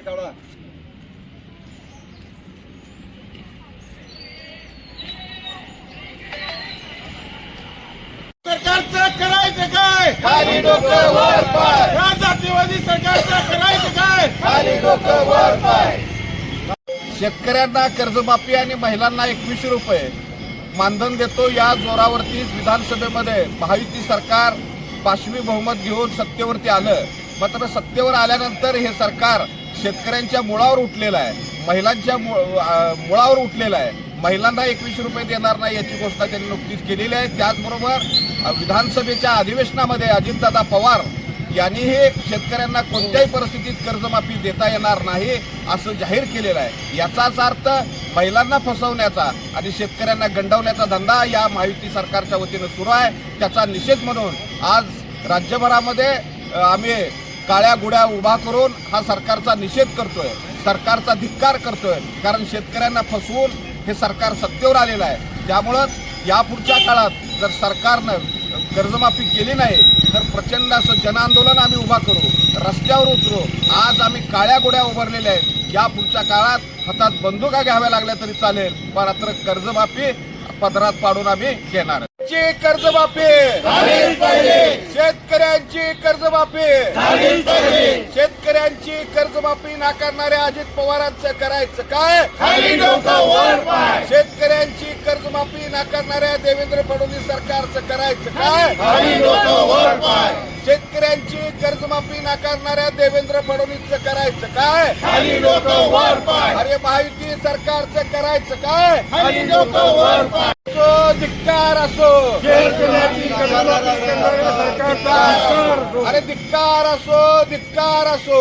काढा सरकारचं करायचं काय? खाली डोकं वर पाय. या जातीवादी सरकारचं करायचं काय? खाली डोकं वर पाय. शेतकऱ्यांना कर्जमाफी आणि महिलांना एकवीसशे रुपये. मानधन देतो या जोरावरती विधानसभेमध्ये. महायुती सरकार पाशवी बहुमत घेऊन सत्तेवरती आलं. मात्र सत्तेवर आल्यानंतर हे सरकार शेतकऱ्यांच्या मुळावर उठलेलं आहे. महिलांच्या मु- मुळावर उठलेलं आहे. महिलांना एकवीसशे रुपये देणार नाही याची घोषणा त्यांनी नुकतीच केलेली आहे. त्याचबरोबर विधानसभेच्या अधिवेशनामध्ये अजितदादा पवार यांनीही शेतकऱ्यांना कोणत्याही परिस्थितीत कर्जमाफी देता येणार नाही असं जाहीर केलेलं आहे. याचाच अर्थ महिलांना फसवण्याचा आणि शेतकऱ्यांना गंडवण्याचा धंदा या महायुती सरकारच्या वतीनं सुरू आहे. त्याचा निषेध म्हणून आज राज्यभरामध्ये आम्ही काळ्या गुड्या उभा करून हा सरकारचा निषेध करतोय सरकारचा धिक्कार करतोय. कारण शेतकऱ्यांना फसवून हे सरकार सत्तेवर आलेलं आहे. त्यामुळंच यापुढच्या काळात जर सरकारनं कर्जमाफी केली नाही तर प्रचंड असं जनआंदोलन आम्ही उभा करू रस्त्यावर उतरू. आज आम्ही काळ्या गोड्या उभारलेल्या आहेत. या पुढच्या काळात हातात बंदुका घ्याव्या लागल्या तरी चालेल मात्र कर्जमाफी पदरात पाडून आम्ही घेणार ची कर्जमाफी! शेतकऱ्यांची कर्जमाफी. शेतकऱ्यांची कर्जमाफी नाकारणाऱ्या अजित पवारांचं करायचं काय? शेतकऱ्यांची कर्जमाफी नाकारणाऱ्या देवेंद्र फडणवीस सरकारचं करायचं काय? शेतकऱ्यांची कर्जमाफी नाकारणाऱ्या देवेंद्र फडणवीसचं करायचं काय? अरे महायुती सरकारचं करायचं काय? असो धिक्कार असो. अरे धिक्कार असो धिक्कार असो.